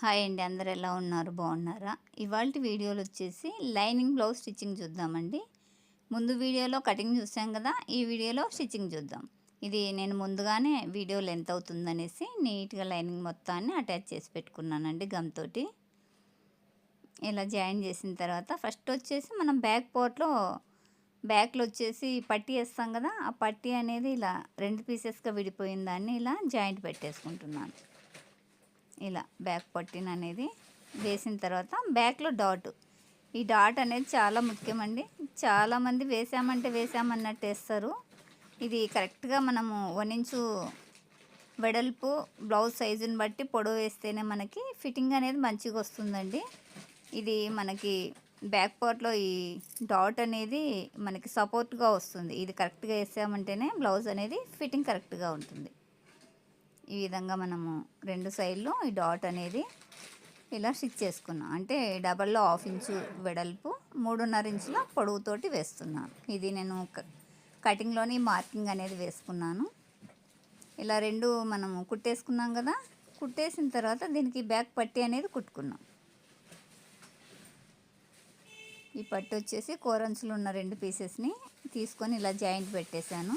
Hi అండి అందరు ఎలా ఉన్నారు? బాగున్నారా? ఇవాళ వీడియోలు వచ్చేసి లైనింగ్ బ్లౌజ్ స్టిచ్చింగ్ చూద్దామండి. ముందు వీడియోలో కటింగ్ చూసాం కదా ఈ వీడియోలో స్టిచ్చింగ్ చూద్దాం. ఇది నేను ముందుగానే వీడియో లెంత్ అవుతుందనేసి నీట్గా లైనింగ్ మొత్తాన్ని అటాచ్ చేసి పెట్టుకున్నానండి గమ్తోటి. ఇలా జాయిన్ చేసిన తర్వాత ఫస్ట్ వచ్చేసి మనం బ్యాక్ పోర్ట్లో బ్యాక్లో వచ్చేసి పట్టీ వేస్తాం కదా ఆ పట్టీ అనేది ఇలా రెండు పీసెస్గా విడిపోయిన దాన్ని ఇలా జాయింట్ పెట్టేసుకుంటున్నాను. ఇలా బ్యాక్ పట్టిన అనేది వేసిన తర్వాత బ్యాక్లో డాట్. ఈ డాట్ అనేది చాలా ముఖ్యమండి. చాలామంది వేసామంటే వేసామన్నట్టు వేస్తారు. ఇది కరెక్ట్గా మనము వన్ ఇంచు వెడల్పు బ్లౌజ్ సైజుని బట్టి పొడవు వేస్తేనే మనకి ఫిట్టింగ్ అనేది మంచిగా వస్తుందండి. ఇది మనకి బ్యాక్ పార్ట్లో ఈ డాట్ అనేది మనకి సపోర్ట్గా వస్తుంది. ఇది కరెక్ట్గా వేసామంటేనే బ్లౌజ్ అనేది ఫిట్టింగ్ కరెక్ట్గా ఉంటుంది. ఈ విధంగా మనము రెండు సైడ్లు ఈ డాట్ అనేది ఇలా స్టిచ్ చేసుకున్నాం. అంటే డబల్లో హాఫ్ ఇంచు వెడల్పు మూడున్నర ఇంచుల పొడవుతోటి వేస్తున్నాను. ఇది నేను కటింగ్లోని మార్కింగ్ అనేది వేసుకున్నాను. ఇలా రెండు మనము కుట్టేసుకున్నాం కదా కుట్టేసిన తర్వాత దీనికి బ్యాక్ పట్టి అనేది కుట్టుకున్నాం. ఈ పట్టు వచ్చేసి కోరంచులు ఉన్న రెండు పీసెస్ని తీసుకొని ఇలా జాయింట్ పెట్టేశాను.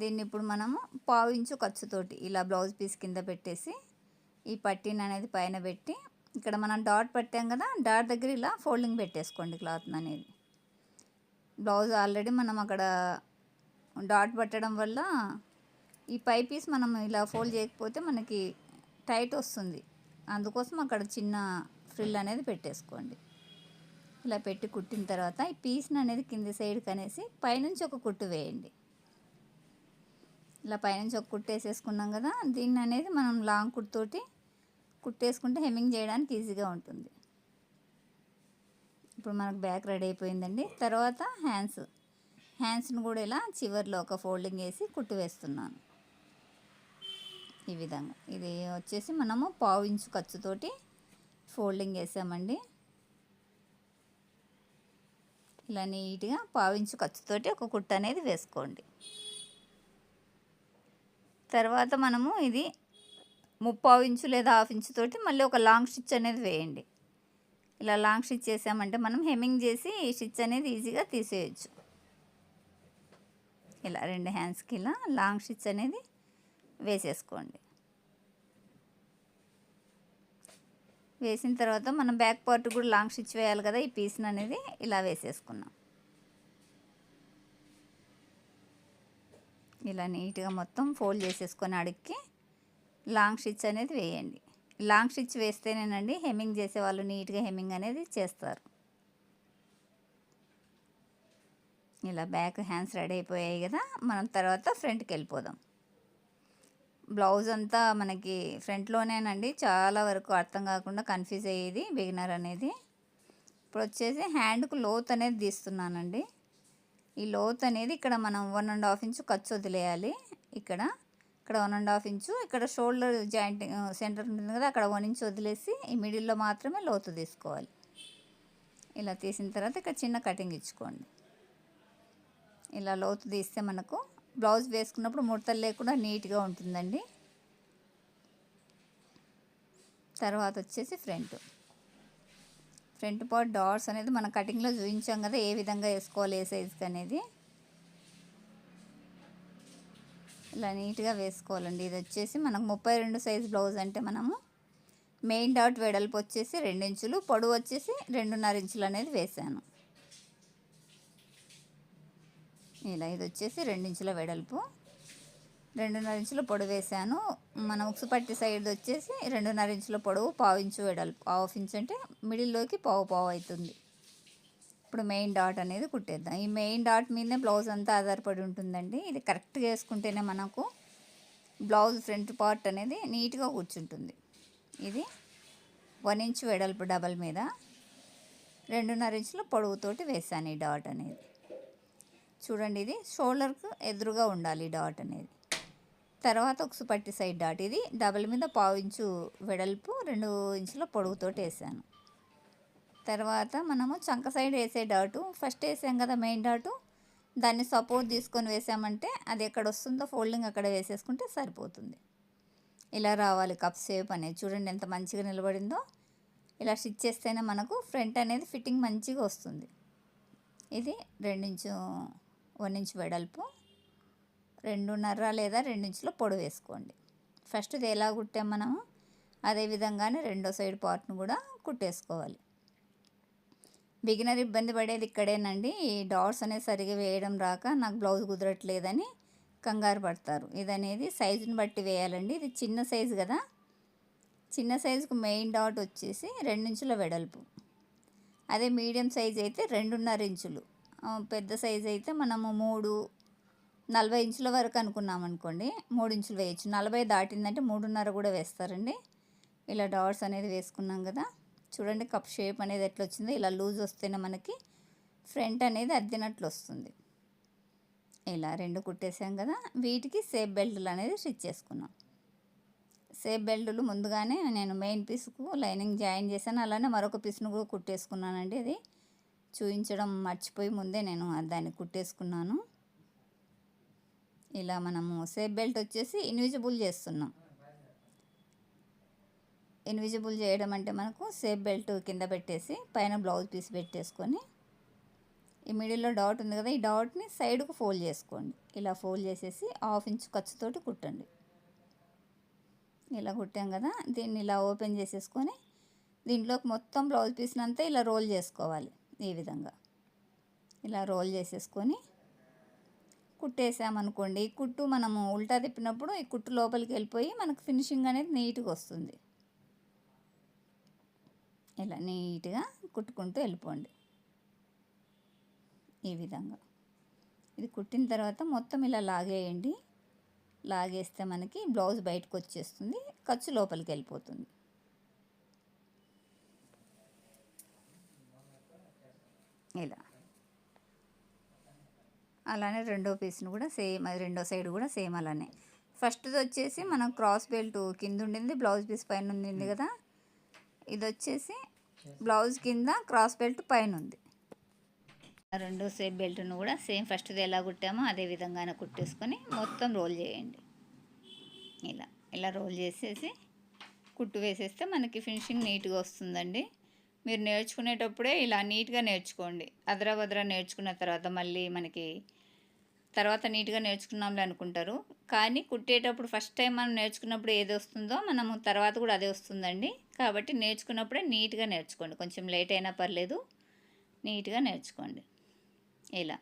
దీన్ని ఇప్పుడు మనము పావు ఇంచు ఖర్చుతోటి ఇలా బ్లౌజ్ పీస్ కింద పెట్టేసి ఈ పట్టీని అనేది పైన పెట్టి ఇక్కడ మనం డాట్ పట్టాం కదా డాట్ దగ్గర ఇలా ఫోల్డింగ్ పెట్టేసుకోండి క్లాత్ అనేది. బ్లౌజ్ ఆల్రెడీ మనం అక్కడ డాట్ పట్టడం వల్ల ఈ పై పీస్ మనం ఇలా ఫోల్డ్ చేయకపోతే మనకి టైట్ వస్తుంది. అందుకోసం అక్కడ చిన్న ఫ్రిల్ అనేది పెట్టేసుకోండి. ఇలా పెట్టి కుట్టిన తర్వాత ఈ పీస్ని అనేది కింది సైడ్కి అనేసి పైనుంచి ఒక కుట్టు వేయండి. ఇలా పైనుంచి ఒక కుట్టేసేసుకున్నాం కదా దీన్ని అనేది మనం లాంగ్ కుట్టుతోటి కుట్టేసుకుంటే హెమ్మింగ్ చేయడానికి ఈజీగా ఉంటుంది. ఇప్పుడు మనకు బ్యాక్ రెడీ అయిపోయిందండి. తర్వాత హ్యాండ్స్ హ్యాండ్స్ని కూడా ఇలా చివర్లో ఒక ఫోల్డింగ్ వేసి కుట్టు వేస్తున్నాను. ఈ విధంగా. ఇది వచ్చేసి మనము పావు ఇంచు ఖర్చుతోటి ఫోల్డింగ్ వేసామండి. ఇలా నీట్గా పావించు ఖర్చుతోటి ఒక కుట్ట అనేది వేసుకోండి. తర్వాత మనము ఇది ముప్పావు ఇంచు లేదా హాఫ్ ఇంచు తోటి మళ్ళీ ఒక లాంగ్ స్టిచ్ అనేది వేయండి. ఇలా లాంగ్ స్టిచ్ చేసామంటే మనం హెమ్మింగ్ చేసి ఈ స్టిచ్ అనేది ఈజీగా తీసేయచ్చు. ఇలా రెండు హ్యాండ్స్కి ఇలా లాంగ్ స్టిచ్ అనేది వేసేసుకోండి. వేసిన తర్వాత మనం బ్యాక్ పార్ట్ కూడా లాంగ్ స్టిచ్ వేయాలి కదా ఈ పీస్ని అనేది ఇలా వేసేసుకున్నాం. ఇలా నీట్గా మొత్తం ఫోల్డ్ చేసేసుకొని అడిగి లాంగ్ స్టిచ్ అనేది వేయండి. లాంగ్ స్టిచ్ వేస్తేనేనండి హెమ్మింగ్ చేసే వాళ్ళు నీట్గా హెమ్మింగ్ అనేది చేస్తారు. ఇలా బ్యాక్ హ్యాండ్స్ రెడీ అయిపోయాయి కదా మనం తర్వాత ఫ్రంట్కి వెళ్ళిపోదాం. బ్లౌజ్ అంతా మనకి ఫ్రంట్లోనేనండి చాలా వరకు అర్థం కాకుండా కన్ఫ్యూజ్ అయ్యేది బిగినర్ అనేది. ఇప్పుడు వచ్చేసి హ్యాండ్కు లోత్ అనేది తీస్తున్నానండి. ఈ లోత్ అనేది ఇక్కడ మనం వన్ అండ్ హాఫ్ ఇంచు ఖర్చు వదిలేయాలి. ఇక్కడ ఇక్కడ వన్ అండ్ హాఫ్ ఇంచు ఇక్కడ షోల్డర్ జాయింట్ సెంటర్ ఉంటుంది కదా అక్కడ వన్ ఇంచు వదిలేసి ఈ మిడిల్లో మాత్రమే లోతు తీసుకోవాలి. ఇలా తీసిన తర్వాత ఇక్కడ చిన్న కటింగ్ ఇచ్చుకోండి. ఇలా లోతు తీస్తే మనకు బ్లౌజ్ వేసుకున్నప్పుడు ముడతలు లేకుండా నీట్గా ఉంటుందండి. తర్వాత వచ్చేసి ఫ్రంట్. ఫ్రంట్ పార్ట్ డాట్స్ అనేది మన కటింగ్లో చూపించాం కదా ఏ విధంగా వేసుకోవాలి ఏ సైజుకి అనేది. ఇలా నీట్గా వేసుకోవాలండి. ఇది వచ్చేసి మనకు ముప్పై రెండు సైజ్ బ్లౌజ్ అంటే మనము మెయిన్ డాట్ వెడల్పు వచ్చేసి రెండు ఇంచులు పొడవు వచ్చేసి రెండున్నర ఇంచులు అనేది వేసాను. ఇలా ఇది వచ్చేసి రెండించుల వెడల్పు. రెండున్నర ఇంచుల పొడవు వేసాను. మన ఉక్సుపట్టి సైడ్ వచ్చేసి రెండున్నర ఇంచుల పొడవు పావు ఇంచు వెడల్పు హాఫ్ ఇంచు అంటే మిడిల్లోకి పావు పావు అవుతుంది. ఇప్పుడు మెయిన్ డాట్ అనేది కుట్టేద్దాం. ఈ మెయిన్ డాట్ మీదనే బ్లౌజ్ అంతా ఆధారపడి ఉంటుందండి. ఇది కరెక్ట్గా వేసుకుంటేనే మనకు బ్లౌజ్ ఫ్రంట్ పార్ట్ అనేది నీట్గా కూర్చుంటుంది. ఇది వన్ ఇంచు వెడల్పు డబల్ మీద రెండున్నర ఇంచుల పొడవుతోటి వేసాను ఈ డాట్ అనేది. చూడండి ఇది షోల్డర్కు ఎదురుగా ఉండాలి డాట్ అనేది. తర్వాత ఒక పట్టి సైడ్ డాట్ ఇది డబల్ మీద పావు ఇంచు వెడల్పు రెండు ఇంచుల పొడవుతోటి వేసాను. తర్వాత మనము చంక సైడ్ వేసే డాటు ఫస్ట్ వేసాం కదా మెయిన్ డాటు దాన్ని సపోర్ట్ తీసుకొని వేసామంటే అది ఎక్కడ వస్తుందో ఫోల్డింగ్ అక్కడ వేసేసుకుంటే సరిపోతుంది. ఇలా రావాలి కప్ షేప్ అనేది. చూడండి ఎంత మంచిగా నిలబడిందో. ఇలా స్టిచ్ చేస్తేనే మనకు ఫ్రంట్ అనేది ఫిట్టింగ్ మంచిగా వస్తుంది. ఇది రెండించు వన్ ఇంచు వెడల్పు. రెండున్నర లేదా రెండించుల పొడి వేసుకోండి. ఫస్ట్ ఇది ఎలా కుట్టాం మనము? అదే విధంగానే రెండో సైడ్ పార్ట్ను కూడా కుట్టేసుకోవాలి. బిగినర్ ఇబ్బంది పడేది ఇక్కడేనండి. ఈ డాట్స్ అనేది సరిగా వేయడం రాక నాకు బ్లౌజ్ కుదరట్లేదని కంగారు పడతారు. ఇది అనేది సైజుని బట్టి వేయాలండి. ఇది చిన్న సైజు కదా. చిన్న సైజుకు మెయిన్ డాట్ వచ్చేసి రెండించుల వెడల్పు. అదే మీడియం సైజ్ అయితే రెండున్నర ఇంచులు. పెద్ద సైజ్ అయితే మనము మూడు నలభై ఇంచుల వరకు అనుకున్నాం అనుకోండి మూడు ఇంచులు వేయచ్చు. నలభై దాటిందంటే మూడున్నర కూడా వేస్తారండి. ఇలా డాట్స్ అనేది వేసుకున్నాం కదా. చూడండి కప్ షేప్ అనేది ఎట్లా వచ్చిందో ఇలా లూజ్ వస్తేనే మనకి ఫ్రంట్ అనేది అద్దినట్లు వస్తుంది. ఇలా రెండు కుట్టేసాం కదా. వీటికి సేఫ్ బెల్ట్లు అనేది స్టిచ్ చేసుకున్నాం. సేఫ్ బెల్టులు ముందుగానే నేను మెయిన్ పీస్కు లైనింగ్ జాయిన్ చేశాను. అలానే మరొక పీస్ను కూడా కుట్టేసుకున్నానండి అది చూపించడం మర్చిపోయి ముందే నేను దాన్ని కుట్టేసుకున్నాను. ఇలా మనము సేఫ్ బెల్ట్ వచ్చేసి ఇన్విజిబుల్ చేస్తున్నాం. ఇన్విజిబుల్ చేయడం అంటే మనకు సేఫ్ బెల్ట్ కింద పెట్టేసి పైన బ్లౌజ్ పీస్ పెట్టేసుకొని ఈ మిడిల్లో డాట్ ఉంది కదా ఈ డాట్ని సైడ్కు ఫోల్డ్ చేసుకోండి. ఇలా ఫోల్డ్ చేసేసి హాఫ్ ఇంచ్ ఖర్చుతోటి కుట్టండి. ఇలా కుట్టాం కదా దీన్ని ఇలా ఓపెన్ చేసేసుకొని దీంట్లోకి మొత్తం బ్లౌజ్ పీస్ని అంతా ఇలా రోల్ చేసుకోవాలి ఈ విధంగా. ఇలా రోల్ చేసేసుకొని కుట్టేసామనుకోండి ఈ కుట్టు మనము ఉల్టా తిప్పినప్పుడు ఈ కుట్టు లోపలికి వెళ్ళిపోయి మనకు ఫినిషింగ్ అనేది నీట్గా వస్తుంది. ఇలా నీట్గా కుట్టుకుంటూ వెళ్ళిపోండి. ఈ విధంగా. ఇది కుట్టిన తర్వాత మొత్తం ఇలా లాగేయండి. లాగేస్తే మనకి బ్లౌజ్ బయటకు వచ్చేస్తుంది ఖర్చు లోపలికి వెళ్ళిపోతుంది. ఇలా. అలానే రెండో పీస్ను కూడా సేమ్ అది రెండో సైడ్ కూడా సేమ్ అలానే. ఫస్ట్ది వచ్చేసి మనం క్రాస్ బెల్ట్ కింద ఉండింది బ్లౌజ్ పీస్ పైన ఉండింది కదా? ఇది వచ్చేసి బ్లౌజ్ కింద క్రాస్ బెల్ట్ పైన ఉంది. రెండో సేప్ బెల్ట్ను కూడా సేమ్ ఫస్ట్ది ఎలా కుట్టామో అదే విధంగానే కుట్టేసుకొని మొత్తం రోల్ చేయండి. ఇలా ఇలా రోల్ చేసేసి కుట్టు వేసేస్తే మనకి ఫినిషింగ్ నీట్గా వస్తుందండి. మీరు నేర్చుకునేటప్పుడే ఇలా నీట్గా నేర్చుకోండి. అదరా బదరా నేర్చుకున్న తర్వాత మళ్ళీ మనకి తర్వాత నీట్గా నేర్చుకున్నాంలే అనుకుంటారు. కానీ కుట్టేటప్పుడు ఫస్ట్ టైం మనం నేర్చుకున్నప్పుడు ఏది వస్తుందో మనము తర్వాత కూడా అదే వస్తుందండి. కాబట్టి నేర్చుకున్నప్పుడే నీట్గా నేర్చుకోండి. కొంచెం లేట్ అయినా పర్లేదు. నీట్గా నేర్చుకోండి. ఇలా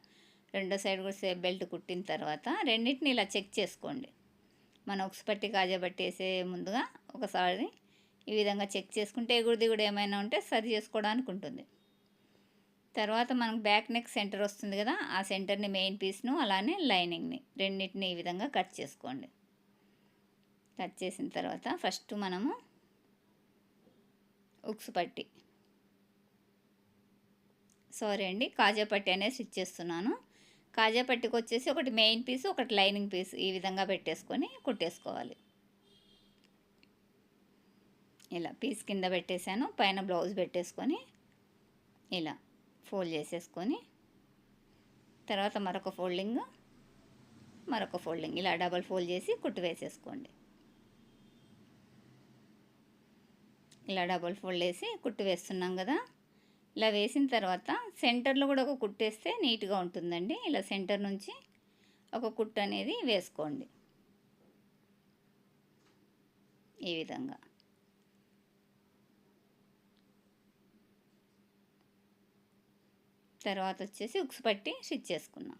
రెండో సైడ్ కూడా సేఫ్ బెల్ట్ కుట్టిన తర్వాత రెండింటిని ఇలా చెక్ చేసుకోండి. మనం ఉక్స్ పట్టి వేసే ముందుగా ఒకసారి ఈ విధంగా చెక్ చేసుకుంటే ఎగుడు దిగుడు ఏమైనా ఉంటే సరి చేసుకోవడానికి ఉంటుంది. తర్వాత మనకు బ్యాక్ నెక్ సెంటర్ వస్తుంది కదా ఆ సెంటర్ని మెయిన్ పీస్ను అలానే లైనింగ్ని రెండింటిని ఈ విధంగా కట్ చేసుకోండి. కట్ చేసిన తర్వాత ఫస్ట్ మనము ఉక్స్ పట్టి సారీ అండి కాజా పట్టి అనేది స్టిచ్ చేస్తున్నాను. కాజా పట్టికి వచ్చేసి ఒకటి మెయిన్ పీస్ ఒకటి లైనింగ్ పీస్ ఈ విధంగా పెట్టేసుకొని కుట్టేసుకోవాలి. ఇలా పీస్ కింద పెట్టేశాను పైన బ్లౌజ్ పెట్టేసుకొని ఇలా. ఫోల్డ్ చేసేసుకొని తర్వాత మరొక ఫోల్డింగ్ మరొక ఫోల్డింగ్. ఇలా డబల్ ఫోల్డ్ చేసి కుట్టు వేసేసుకోండి. ఇలా డబల్ ఫోల్డ్ వేసి కుట్టు వేస్తున్నాం కదా. ఇలా వేసిన తర్వాత సెంటర్లో కూడా ఒక కుట్టేస్తే నీట్గా ఉంటుందండి. ఇలా సెంటర్ నుంచి ఒక కుట్టు అనేది వేసుకోండి. ఈ విధంగా. తర్వాత వచ్చేసి ఉక్స్ పట్టి స్టిచ్ చేసుకున్నాం.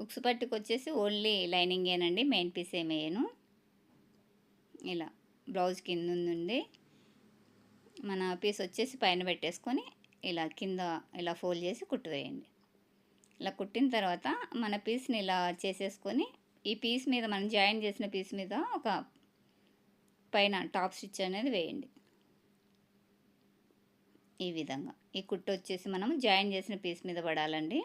ఉక్స్ పట్టుకు వచ్చేసి ఓన్లీ లైనింగేనండి మెయిన్ పీస్ ఏమేయను ఇలా బ్లౌజ్ కింద ఉంది మన పీస్ వచ్చేసి పైన పెట్టేసుకొని ఇలా కింద ఇలా ఫోల్డ్ చేసి కుట్టువేయండి ఇలా కుట్టిన తర్వాత మన పీస్ని ఇలా చేసేసుకొని ఈ పీస్ మీద మనం జాయిన్ చేసిన పీస్ మీద ఒక పైన టాప్ స్టిచ్ అనేది వేయండి. ఈ విధంగా. ఈ కుట్టు వచ్చేసి మనం జాయిన్ చేసిన పీస్ మీద పడాలండి.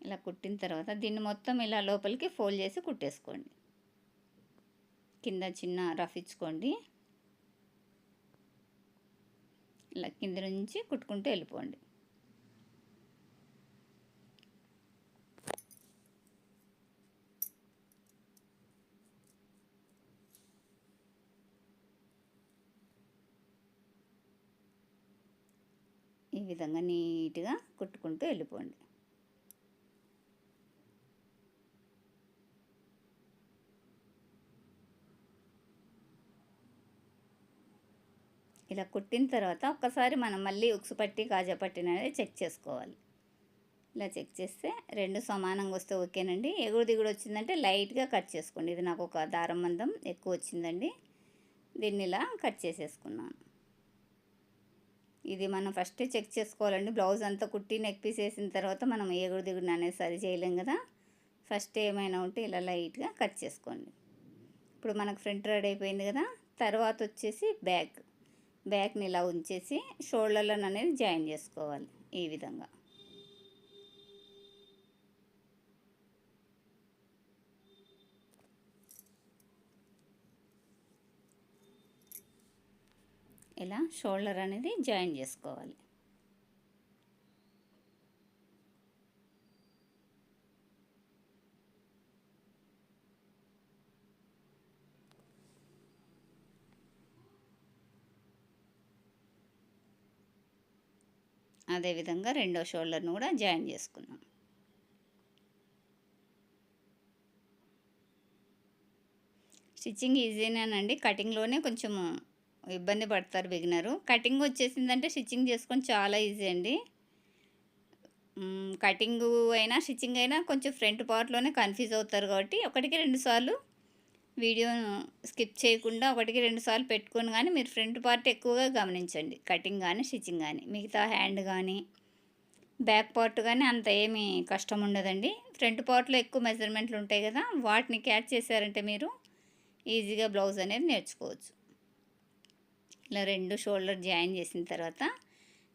ఇలా కుట్టిన తర్వాత దీన్ని మొత్తం ఇలా లోపలికి ఫోల్డ్ చేసి కుట్టేసుకోండి. కింద చిన్న రఫ్ ఇచ్చుకోండి. ఇలా కింద నుంచి కుట్టుకుంటూ వెళ్ళిపోండి ఈ విధంగా నీట్గా కుట్టుకుంటూ వెళ్ళిపోండి. ఇలా కుట్టిన తర్వాత ఒక్కసారి మనం మళ్ళీ ఉక్సు పట్టి కాజా పట్టిన అనేది చెక్ చేసుకోవాలి. ఇలా చెక్ చేస్తే రెండు సమానంగా వస్తే ఓకేనండి. ఎగుడు దిగుడు వచ్చిందంటే లైట్గా కట్ చేసుకోండి. ఇది నాకు ఒక దారం మందం ఎక్కువ వచ్చిందండి. దీన్ని ఇలా కట్ చేసేసుకున్నాను. ఇది మనం ఫస్ట్ చెక్ చేసుకోవాలండి. బ్లౌజ్ అంతా కుట్టి నెక్ పీస్ వేసిన తర్వాత మనం ఏగుడు దిగుడు అనేది సరి చేయలేం కదా. ఫస్ట్ ఏమైనా ఉంటే ఇలా లైట్గా కట్ చేసుకోండి. ఇప్పుడు మనకు ఫ్రంట్ రెడీ అయిపోయింది కదా. తర్వాత వచ్చేసి బ్యాక్ బ్యాక్ని ఇలా ఉంచేసి షోల్డర్లను అనేది జాయిన్ చేసుకోవాలి ఈ విధంగా. ఇలా షోల్డర్ అనేది జాయిన్ చేసుకోవాలి. అదేవిధంగా రెండో షోల్డర్ను కూడా జాయిన్ చేసుకున్నాం స్టిచ్చింగ్ ఈజీనేనండి. కటింగ్లోనే కొంచెము ఇబ్బంది పడతారు బిగినరు. కటింగ్ వచ్చేసిందంటే స్టిచ్చింగ్ చేసుకొని చాలా ఈజీ అండి. కటింగ్ అయినా స్టిచ్చింగ్ అయినా కొంచెం ఫ్రంట్ పార్ట్లోనే కన్ఫ్యూజ్ అవుతారు కాబట్టి ఒకటికి రెండు సార్లు వీడియోను స్కిప్ చేయకుండా ఒకటికి రెండు సార్లు పెట్టుకొని కానీ మీరు ఫ్రంట్ పార్ట్ ఎక్కువగా గమనించండి. కటింగ్ కానీ స్టిచ్చింగ్ కానీ మిగతా హ్యాండ్ కానీ బ్యాక్ పార్ట్ కానీ అంత ఏమీ కష్టం ఉండదండి. ఫ్రంట్ పార్ట్లో ఎక్కువ మెజర్మెంట్లు ఉంటాయి కదా వాటిని క్యాచ్ చేశారంటే మీరు ఈజీగా బ్లౌజ్ అనేది నేర్చుకోవచ్చు. ఇలా రెండు షోల్డర్ జాయిన్ చేసిన తర్వాత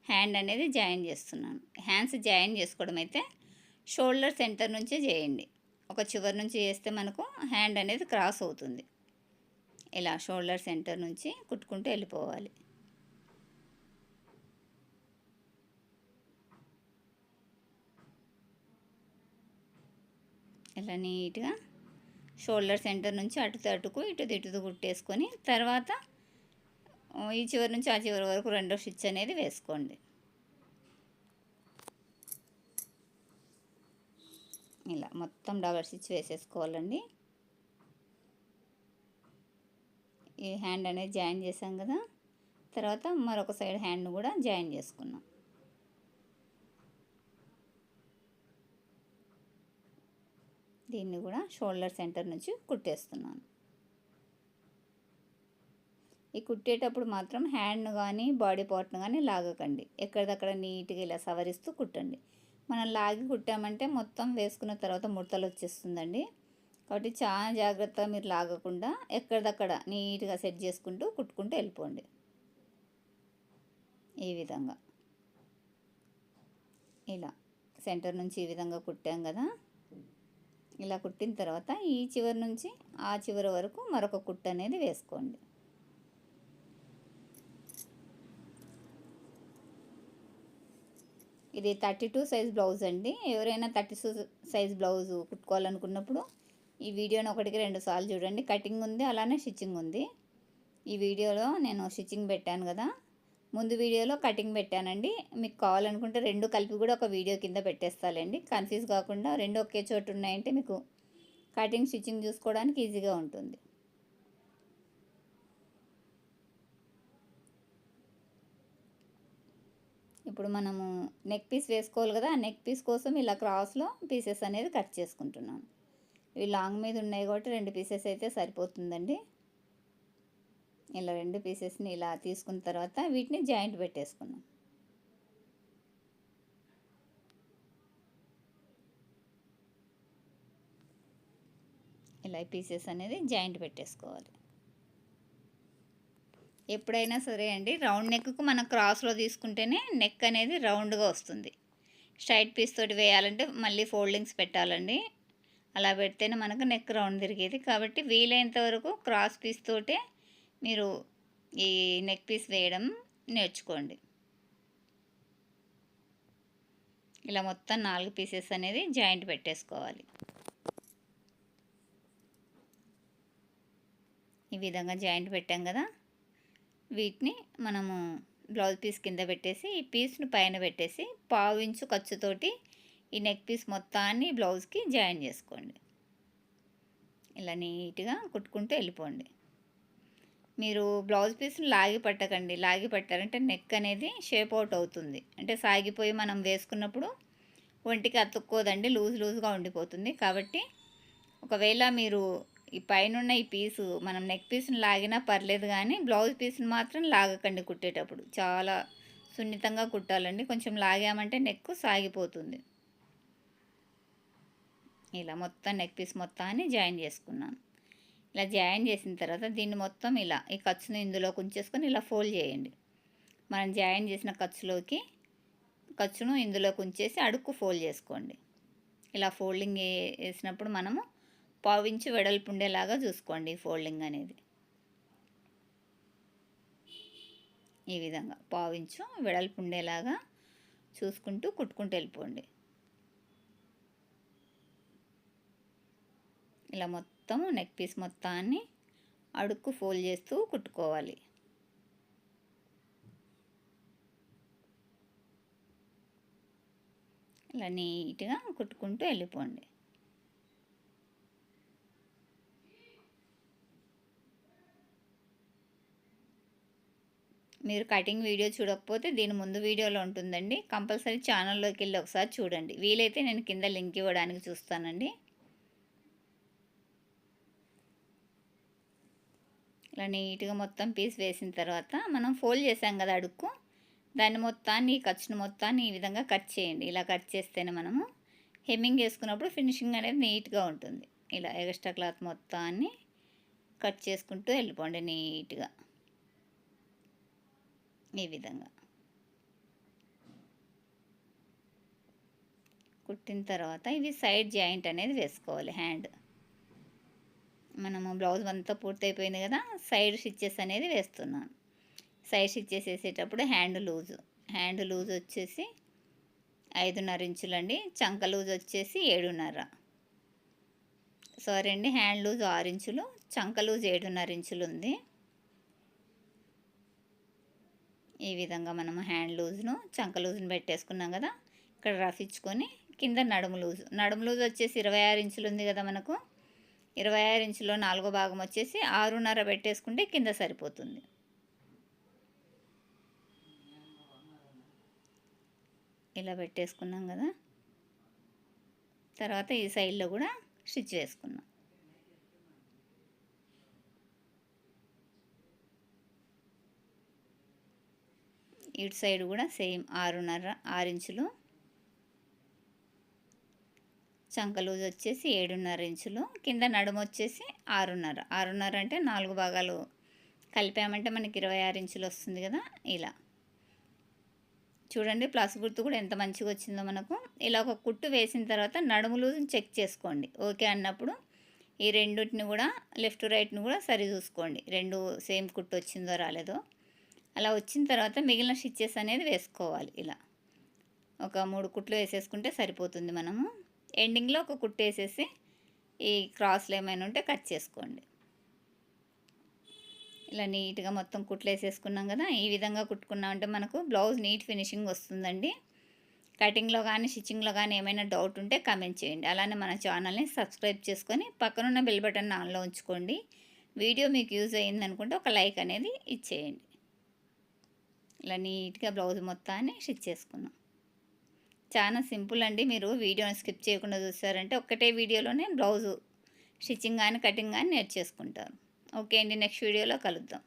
హ్యాండ్ అనేది జాయిన్ చేస్తున్నాను. హ్యాండ్స్ జాయిన్ చేసుకోవడం అయితే షోల్డర్ సెంటర్ నుంచే చేయండి. ఒక చివరి నుంచి చేస్తే మనకు హ్యాండ్ అనేది క్రాస్ అవుతుంది. ఇలా షోల్డర్ సెంటర్ నుంచి కుట్టుకుంటూ వెళ్ళిపోవాలి. ఇలా నీట్గా షోల్డర్ సెంటర్ నుంచి అటు తటుకు ఇటు ఇటు కుట్టేసుకొని తర్వాత ఈ చివరి నుంచి ఆ చివరి వరకు రెండో స్టిచ్ అనేది వేసుకోండి. ఇలా మొత్తం డబల్ స్టిచ్ వేసేసుకోవాలండి. ఈ హ్యాండ్ అనేది జాయిన్ చేసాం కదా. తర్వాత మరొక సైడ్ హ్యాండ్ కూడా జాయిన్ చేసుకున్నాం. దీన్ని కూడా షోల్డర్ సెంటర్ నుంచి కుట్టేస్తున్నాను. ఈ కుట్టేటప్పుడు మాత్రం హ్యాండ్ను కానీ బాడీ పార్ట్ను కానీ లాగకండి. ఎక్కడిదక్కడ నీట్గా ఇలా సవరిస్తూ కుట్టండి. మనం లాగి కుట్టామంటే మొత్తం వేసుకున్న తర్వాత ముడతలు వచ్చేస్తుందండి. కాబట్టి చాలా జాగ్రత్తగా మీరు లాగకుండా ఎక్కడిదక్కడ నీట్గా సెట్ చేసుకుంటూ కుట్టుకుంటూ వెళ్ళిపోండి. ఈ విధంగా. ఇలా సెంటర్ నుంచి ఈ విధంగా కుట్టాం కదా. ఇలా కుట్టిన తర్వాత ఈ చివరి నుంచి ఆ చివరి వరకు మరొక కుట్టు అనేది వేసుకోండి. ఇది థర్టీ టూ సైజ్ బ్లౌజ్ అండి. ఎవరైనా థర్టీ టూ సైజ్ బ్లౌజ్ కుట్టుకోవాలనుకున్నప్పుడు ఈ వీడియోని ఒకటికి రెండు సార్లు చూడండి. కటింగ్ ఉంది అలానే స్టిచ్చింగ్ ఉంది. ఈ వీడియోలో నేను స్టిచ్చింగ్ పెట్టాను కదా. ముందు వీడియోలో కటింగ్ పెట్టానండి. మీకు కావాలనుకుంటే రెండు కలిపి కూడా ఒక వీడియో కింద పెట్టేస్తాలండి. కన్ఫ్యూజ్ కాకుండా రెండు ఒకే చోటు ఉన్నాయంటే మీకు కటింగ్ స్టిచ్చింగ్ చూసుకోవడానికి ఈజీగా ఉంటుంది. ఇప్పుడు మనము నెక్ పీస్ వేసుకోవాలి కదా ఆ నెక్ పీస్ కోసం ఇలా క్రాస్లో పీసెస్ అనేది కట్ చేసుకుంటున్నాను ఇవి లాంగ్ మీద ఉన్నాయి కాబట్టి రెండు పీసెస్ అయితే సరిపోతుందండి. ఇలా రెండు పీసెస్ని ఇలా తీసుకున్న తర్వాత వీటిని జాయింట్ పెట్టేసుకున్నాం ఇలా పీసెస్ అనేది జాయింట్ పెట్టేసుకోవాలి. ఎప్పుడైనా సరే అండి రౌండ్ నెక్కు మనం క్రాస్లో తీసుకుంటేనే నెక్ అనేది రౌండ్గా వస్తుంది. స్ట్రైట్ పీస్ తోటి వేయాలంటే మళ్ళీ ఫోల్డింగ్స్ పెట్టాలండి. అలా పెడితేనే మనకు నెక్ రౌండ్ తిరిగేది. కాబట్టి వీలైనంత వరకు క్రాస్ పీస్ తోటే మీరు ఈ నెక్ పీస్ వేయడం నేర్చుకోండి. ఇలా మొత్తం నాలుగు పీసెస్ అనేది జాయింట్ పెట్టేసుకోవాలి. ఈ విధంగా జాయింట్ పెట్టాం కదా. వీటిని మనము బ్లౌజ్ పీస్ కింద పెట్టేసి ఈ పీస్ను పైన పెట్టేసి పావు ఇంచు ఖర్చుతోటి ఈ నెక్ పీస్ మొత్తాన్ని బ్లౌజ్కి జాయిన్ చేసుకోండి. ఇలా నీట్గా కుట్టుకుంటూ వెళ్ళిపోండి. మీరు బ్లౌజ్ పీస్ని లాగి పట్టకండి. లాగి పట్టారంటే నెక్ అనేది షేప్ అవుట్ అవుతుంది. అంటే సాగిపోయి మనం వేసుకున్నప్పుడు ఒంటికి అతుక్కోదండి లూజ్ లూజ్గా ఉండిపోతుంది. కాబట్టి ఒకవేళ మీరు ఈ పైన ఈ పీసు మనం నెక్ పీస్ని లాగినా పర్లేదు కానీ బ్లౌజ్ పీస్ని మాత్రం లాగకండి కుట్టేటప్పుడు. చాలా సున్నితంగా కుట్టాలండి. కొంచెం లాగామంటే నెక్ సాగిపోతుంది. ఇలా మొత్తం నెక్ పీస్ మొత్తాన్ని జాయిన్ చేసుకున్నాను. ఇలా జాయిన్ చేసిన తర్వాత దీన్ని మొత్తం ఇలా ఈ ఖర్చును ఇందులో ఉంచేసుకొని ఇలా ఫోల్డ్ చేయండి. మనం జాయిన్ చేసిన ఖర్చులోకి ఖర్చును ఇందులో ఉంచేసి అడుక్కు ఫోల్డ్ చేసుకోండి. ఇలా ఫోల్డింగ్ వేసినప్పుడు మనము పావించి వెడల్పు ఉండేలాగా చూసుకోండి ఫోల్డింగ్ అనేది. ఈ విధంగా పావించు వెడల్పు ఉండేలాగా చూసుకుంటూ కుట్టుకుంటూ వెళ్ళిపోండి. ఇలా మొత్తం నెక్ పీస్ మొత్తాన్ని అడుక్కు ఫోల్డ్ చేస్తూ కుట్టుకోవాలి. ఇలా నీట్గా కుట్టుకుంటూ వెళ్ళిపోండి. మీరు కటింగ్ వీడియో చూడకపోతే దీని ముందు వీడియోలో ఉంటుందండి. కంపల్సరీ ఛానల్లోకి వెళ్ళి ఒకసారి చూడండి. వీలైతే నేను కింద లింక్ ఇవ్వడానికి చూస్తానండి. ఇలా నీట్గా మొత్తం పీస్ వేసిన తర్వాత మనం ఫోల్డ్ చేసాం కదా అడుక్కు. దాన్ని మొత్తాన్ని ఈ ఖర్చును మొత్తాన్ని ఈ విధంగా కట్ చేయండి. ఇలా కట్ చేస్తేనే మనము హెమ్మింగ్ వేసుకున్నప్పుడు ఫినిషింగ్ అనేది నీట్గా ఉంటుంది. ఇలా ఎక్స్ట్రా క్లాత్ మొత్తాన్ని కట్ చేసుకుంటూ వెళ్ళిపోండి నీట్గా. ఈ విధంగా. కుట్టిన తర్వాత ఇవి సైడ్ జాయింట్ అనేది వేసుకోవాలి హ్యాండ్ మనము బ్లౌజ్ అంతా పూర్తయిపోయింది కదా సైడ్ స్టిచ్చెస్ అనేది వేస్తున్నాను సైడ్ స్టిచ్చెస్ వేసేటప్పుడు హ్యాండ్ లూజు హ్యాండ్ లూజ్ వచ్చేసి ఐదున్నర ఇంచులండి చంక లూజ్ వచ్చేసి ఏడున్నర. సారీ అండి హ్యాండ్ లూజ్ ఆరు ఇంచులు చంక లూజ్ ఏడున్నర ఇంచులు ఉంది. ఈ విధంగా మనం హ్యాండ్ లూజ్ను చంక లూజ్ను పెట్టేసుకున్నాం కదా? ఇక్కడ రఫ్ ఇచ్చుకొని కింద నడుము లూజ్. నడుము లూజ్ వచ్చేసి ఇరవై ఆరు ఇంచులు ఉంది కదా మనకు? ఇరవై ఆరు ఇంచులో నాలుగో భాగం వచ్చేసి ఆరున్నర పెట్టేసుకుంటే కింద సరిపోతుంది. ఇలా పెట్టేసుకున్నాం కదా? తర్వాత ఈ సైడ్లో కూడా స్టిచ్ వేసుకున్నాం ఇటు సైడ్ కూడా సేమ్ ఆరున్నర ఆరు ఇంచులు చంక లూజ్ వచ్చేసి ఏడున్నర ఇంచులు. కింద నడుము వచ్చేసి ఆరున్నర. ఆరున్నర అంటే నాలుగు భాగాలు కలిపామంటే మనకి ఇరవై ఆరు ఇంచులు వస్తుంది కదా ఇలా. చూడండి ప్లస్ గుర్తు కూడా ఎంత మంచిగా వచ్చిందో మనకు. ఇలా ఒక కుట్టు వేసిన తర్వాత నడుము లూజ్ని చెక్ చేసుకోండి. ఓకే అన్నప్పుడు ఈ రెండుటిని కూడా లెఫ్ట్ రైట్ని కూడా సరి చూసుకోండి. రెండు సేమ్ కుట్టు వచ్చిందో రాలేదో. అలా వచ్చిన తర్వాత మిగిలిన స్టిచ్చెస్ అనేది వేసుకోవాలి ఇలా. ఒక మూడు కుట్లు వేసేసుకుంటే సరిపోతుంది మనము. ఎండింగ్లో ఒక కుట్టు వేసేసి ఈ క్రాస్లు ఏమైనా ఉంటే కట్ చేసుకోండి. ఇలా నీట్గా మొత్తం కుట్లు వేసేసుకున్నాం కదా ఈ విధంగా కుట్టుకున్నామంటే మనకు బ్లౌజ్ నీట్ ఫినిషింగ్ వస్తుందండి. కటింగ్లో కానీ స్టిచ్చింగ్లో కానీ ఏమైనా డౌట్ ఉంటే కమెంట్ చేయండి. అలానే మన ఛానల్ని సబ్స్క్రైబ్ చేసుకొని పక్కనున్న బెల్ బటన్ ఆన్లో ఉంచుకోండి. వీడియో మీకు యూజ్ అయ్యింది అనుకుంటే ఒక లైక్ అనేది ఇచ్చేయండి. ఇలా నీట్గా బ్లౌజ్ మొత్తాన్ని స్టిచ్ చేసుకున్నాం చాలా సింపుల్ అండి. మీరు వీడియోని స్కిప్ చేయకుండా చూసారంటే ఒక్కటే వీడియోలోనే బ్లౌజు స్టిచ్చింగ్ కానీ కటింగ్ కానీ నేర్చేసుకుంటారు. ఓకే అండి. నెక్స్ట్ వీడియోలో కలుద్దాం.